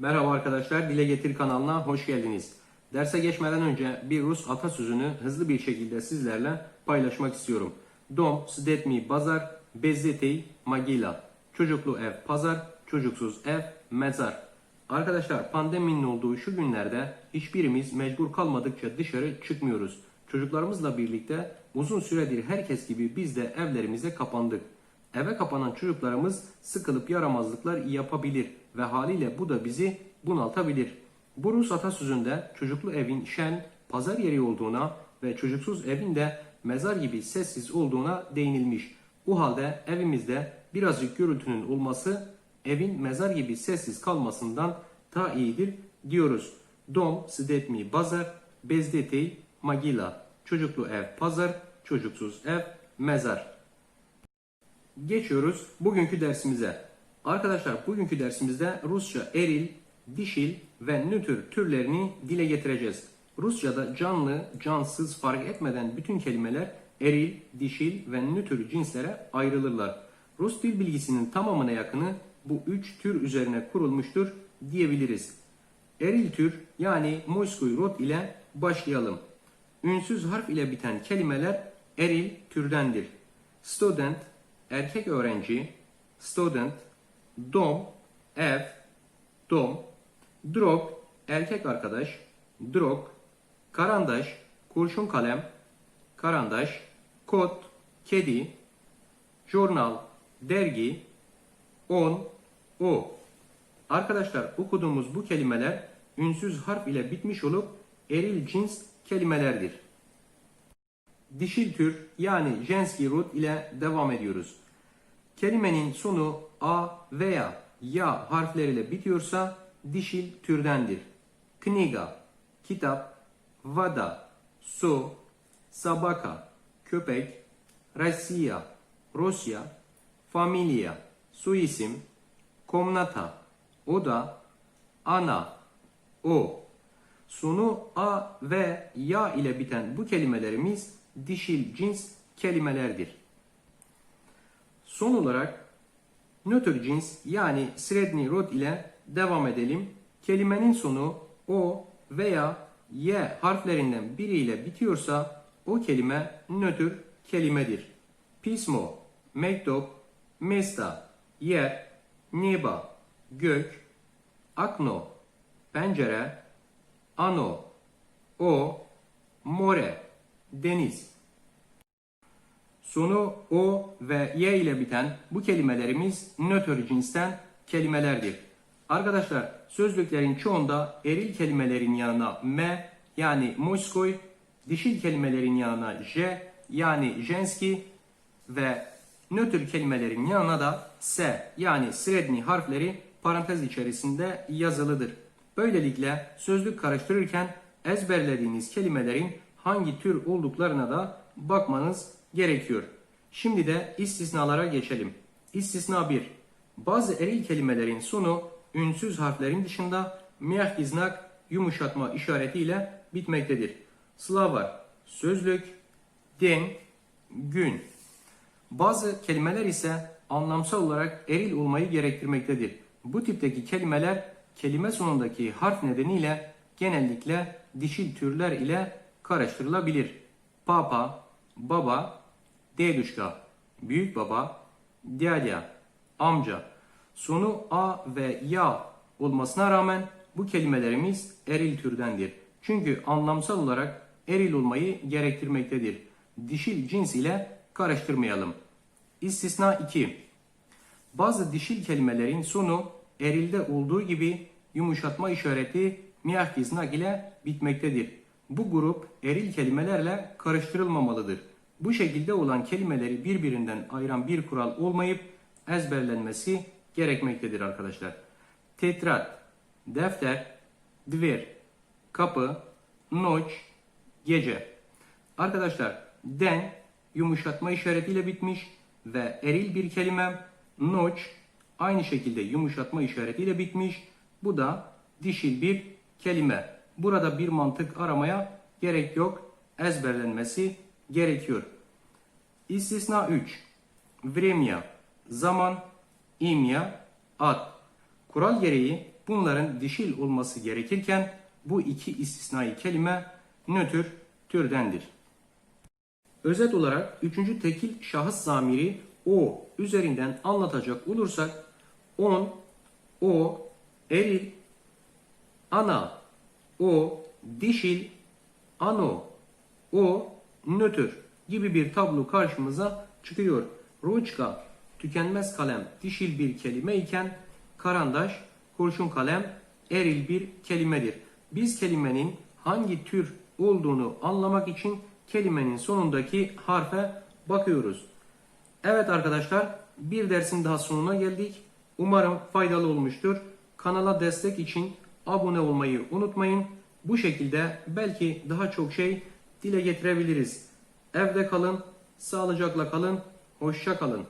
Merhaba arkadaşlar, Dile Getir kanalına hoş geldiniz. Derse geçmeden önce bir Rus atasözünü hızlı bir şekilde sizlerle paylaşmak istiyorum. Dom sdetmi bazar, bezzetey magila. Çocuklu ev pazar, çocuksuz ev mezar. Arkadaşlar pandeminin olduğu şu günlerde hiçbirimiz mecbur kalmadıkça dışarı çıkmıyoruz. Çocuklarımızla birlikte uzun süredir herkes gibi biz de evlerimize kapandık. Eve kapanan çocuklarımız sıkılıp yaramazlıklar yapabilir ve haliyle bu da bizi bunaltabilir. Bu Rus atasözünde çocuklu evin şen, pazar yeri olduğuna ve çocuksuz evin de mezar gibi sessiz olduğuna değinilmiş. Bu halde evimizde birazcık gürültünün olması evin mezar gibi sessiz kalmasından daha iyidir diyoruz. Dom sdetmi bazar, bezdetey magila. Çocuklu ev pazar, çocuksuz ev mezar. Geçiyoruz bugünkü dersimize. Arkadaşlar bugünkü dersimizde Rusça eril, dişil ve nötr türlerini dile getireceğiz. Rusça'da canlı, cansız fark etmeden bütün kelimeler eril, dişil ve nötr cinslere ayrılırlar. Rus dil bilgisinin tamamına yakını bu üç tür üzerine kurulmuştur diyebiliriz. Eril tür yani Moskoy rod ile başlayalım. Ünsüz harf ile biten kelimeler eril türdendir. Student, erkek öğrenci, student, dom, ev, dom, drog, erkek arkadaş, drog, karandaş, kurşun kalem, karandaş, kot, kedi, jurnal, dergi, on, o. Arkadaşlar okuduğumuz bu kelimeler ünsüz harf ile bitmiş olup eril cins kelimelerdir. Dişil tür yani jenski rod ile devam ediyoruz. Kelimenin sonu a veya ya harfleriyle bitiyorsa dişil türdendir. Kniga, kitap, vada, su, sabaka, köpek, Rusya, Rusya, familia, soyisim, komnata, oda, ana, o. Sonu a ve ya ile biten bu kelimelerimiz dişil cins kelimelerdir. Son olarak nötr cins yani sredni rod ile devam edelim. Kelimenin sonu o veya y harflerinden biriyle bitiyorsa o kelime nötr kelimedir. Pismo, mektup, mesta, yer, niba, gök, akno, pencere, ano, o, more, deniz. Sonu o ve y ile biten bu kelimelerimiz nötr cinsten kelimelerdir. Arkadaşlar sözlüklerin çoğunda eril kelimelerin yanına me yani moskoy, dişil kelimelerin yanına j yani jenski ve nötr kelimelerin yanına da s yani sredni harfleri parantez içerisinde yazılıdır. Böylelikle sözlük karıştırırken ezberlediğiniz kelimelerin hangi tür olduklarına da bakmanız gerekiyor. Şimdi de istisnalara geçelim. İstisna 1. Bazı eril kelimelerin sonu ünsüz harflerin dışında miyah iznak yumuşatma işaretiyle bitmektedir. Slavar, sözlük, den, gün. Bazı kelimeler ise anlamsal olarak eril olmayı gerektirmektedir. Bu tipteki kelimeler kelime sonundaki harf nedeniyle genellikle dişil türler ile karıştırılabilir. Papa, baba, deduşka, büyük baba, dядя, amca. Sonu a ve ya olmasına rağmen bu kelimelerimiz eril türdendir. Çünkü anlamsal olarak eril olmayı gerektirmektedir. Dişil cins ile karıştırmayalım. İstisna 2. Bazı dişil kelimelerin sonu erilde olduğu gibi yumuşatma işareti miyah iznak ile bitmektedir. Bu grup eril kelimelerle karıştırılmamalıdır. Bu şekilde olan kelimeleri birbirinden ayıran bir kural olmayıp ezberlenmesi gerekmektedir arkadaşlar. Tetrat, defter, dver, kapı, noç, gece. Arkadaşlar den yumuşatma işaretiyle bitmiş ve eril bir kelime noç aynı şekilde yumuşatma işaretiyle bitmiş. Bu da dişil bir kelime. Burada bir mantık aramaya gerek yok. Ezberlenmesi gerekiyor. İstisna 3. Vremya, zaman, imya, ad. Kural gereği bunların dişil olması gerekirken bu iki istisnai kelime nötr türdendir. Özet olarak üçüncü tekil şahıs zamiri o üzerinden anlatacak olursak on, o, eril, ana, o, dişil, ano, o, nötr gibi bir tablo karşımıza çıkıyor. Ruçka, tükenmez kalem dişil bir kelime iken karandaş, kurşun kalem eril bir kelimedir. Biz kelimenin hangi tür olduğunu anlamak için kelimenin sonundaki harfe bakıyoruz. Evet arkadaşlar bir dersin daha sonuna geldik. Umarım faydalı olmuştur. Kanala destek için abone olmayı unutmayın. Bu şekilde belki daha çok şey dile getirebiliriz. Evde kalın, sağlıcakla kalın, hoşça kalın.